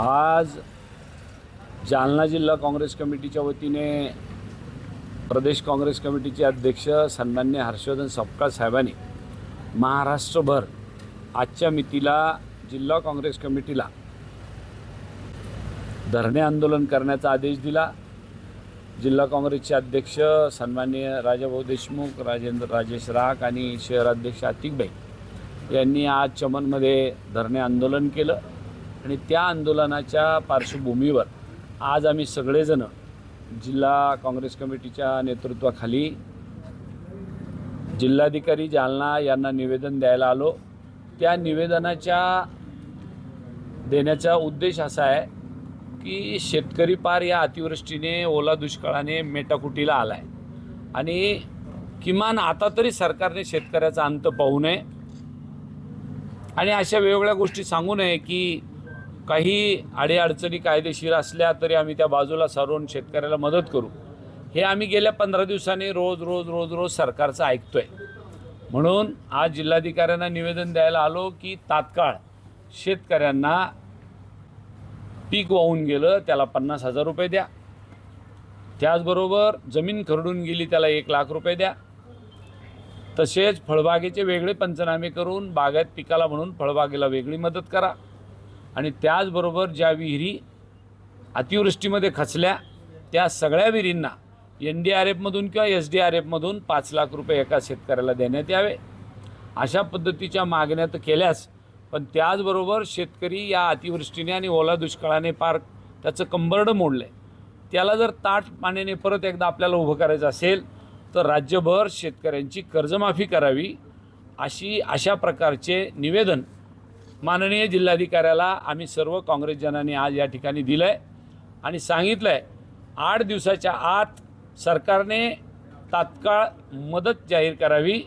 आज जालना जिल्हा काँग्रेस कमिटीच्या वतीने प्रदेश काँग्रेस कमिटीचे अध्यक्ष सन्मान्य हर्षवर्धन सपकाळ साहेबांनी महाराष्ट्रभर आजच्या मितीला जिल्हा काँग्रेस कमिटीला धरणे आंदोलन करण्याचा आदेश दिला. जिल्हा काँग्रेसचे अध्यक्ष सन्मान्य राजाभाऊ देशमुख राजेंद्र राजेश राख आणि शहराध्यक्ष आतिकबाई यांनी आज चमनमध्ये धरणे आंदोलन केलं. आणि त्या आंदोलनाच्या पार्श्वभूमीवर आज आम्ही सगळेजण जिल्हा काँग्रेस कमिटीच्या नेतृत्वाखाली जिल्हाधिकारी जालना यांना निवेदन द्यायला आलो. त्या निवेदनाच्या देण्याचा उद्देश असा आहे की शेतकरी पार या अतिवृष्टीने ओला दुष्काळाने मेटाकुटीला आला आहे आणि किमान आता तरी सरकारने शेतकऱ्याचा अंत पाहू नये. आणि अशा वेगवेगळ्या गोष्टी सांगू नये की काही अडीअडचणी कायदेशीर असल्या तरी आम्ही त्या बाजूला सारून शेतकऱ्याला मदत करू. हे आम्ही गेल्या पंधरा दिवसांनी रोज रोज रोज रोज सरकारचं ऐकतोय. म्हणून आज जिल्हाधिकाऱ्यांना निवेदन द्यायला आलो की तात्काळ शेतकऱ्यांना पीक वाहून गेलं त्याला पन्नास हजार रुपये द्या. त्याचबरोबर जमीन खरडून गेली त्याला एक लाख रुपये द्या. तसेच फळबागेचे वेगळे पंचनामे करून बागायत पिकाला म्हणून फळबागेला वेगळी मदत करा. आणि त्याचबरोबर ज्या विहिरी अतिवृष्टीमध्ये खचल्या त्या सगळ्या विहिरींना एन डी आर एफमधून किंवा एस डी आर एफमधून पाच लाख रुपये एका शेतकऱ्याला देण्यात यावे. अशा पद्धतीच्या मागण्या तर केल्यास पण त्याचबरोबर शेतकरी या अतिवृष्टीने आणि ओला दुष्काळाने पार त्याचं कंबरडं मोडलं आहे त्याला जर ताट पाण्याने परत एकदा आपल्याला उभं करायचं असेल तर राज्यभर शेतकऱ्यांची कर्जमाफी करावी अशी अशा प्रकारचे निवेदन माननीय जिल्हाधिकाऱ्याला आम्ही सर्व काँग्रेसजनांनी आज या ठिकाणी दिलं आहे आणि सांगितलं आहे आठ दिवसाच्या आत सरकारने तात्काळ मदत जाहीर करावी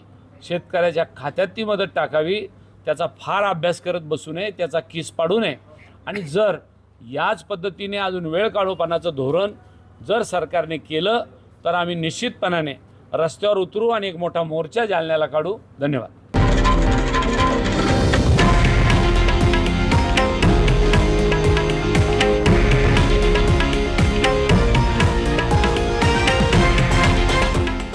शेतकऱ्याच्या खात्यात ती मदत टाकावी त्याचा फार अभ्यास करत बसू नये त्याचा किस पाडू नये. आणि जर याच पद्धतीने अजून वेळ काढूपणाचं धोरण जर सरकारने केलं तर आम्ही निश्चितपणाने रस्त्यावर उतरू आणि एक मोठा मोर्चा जालन्याला काढू. धन्यवाद.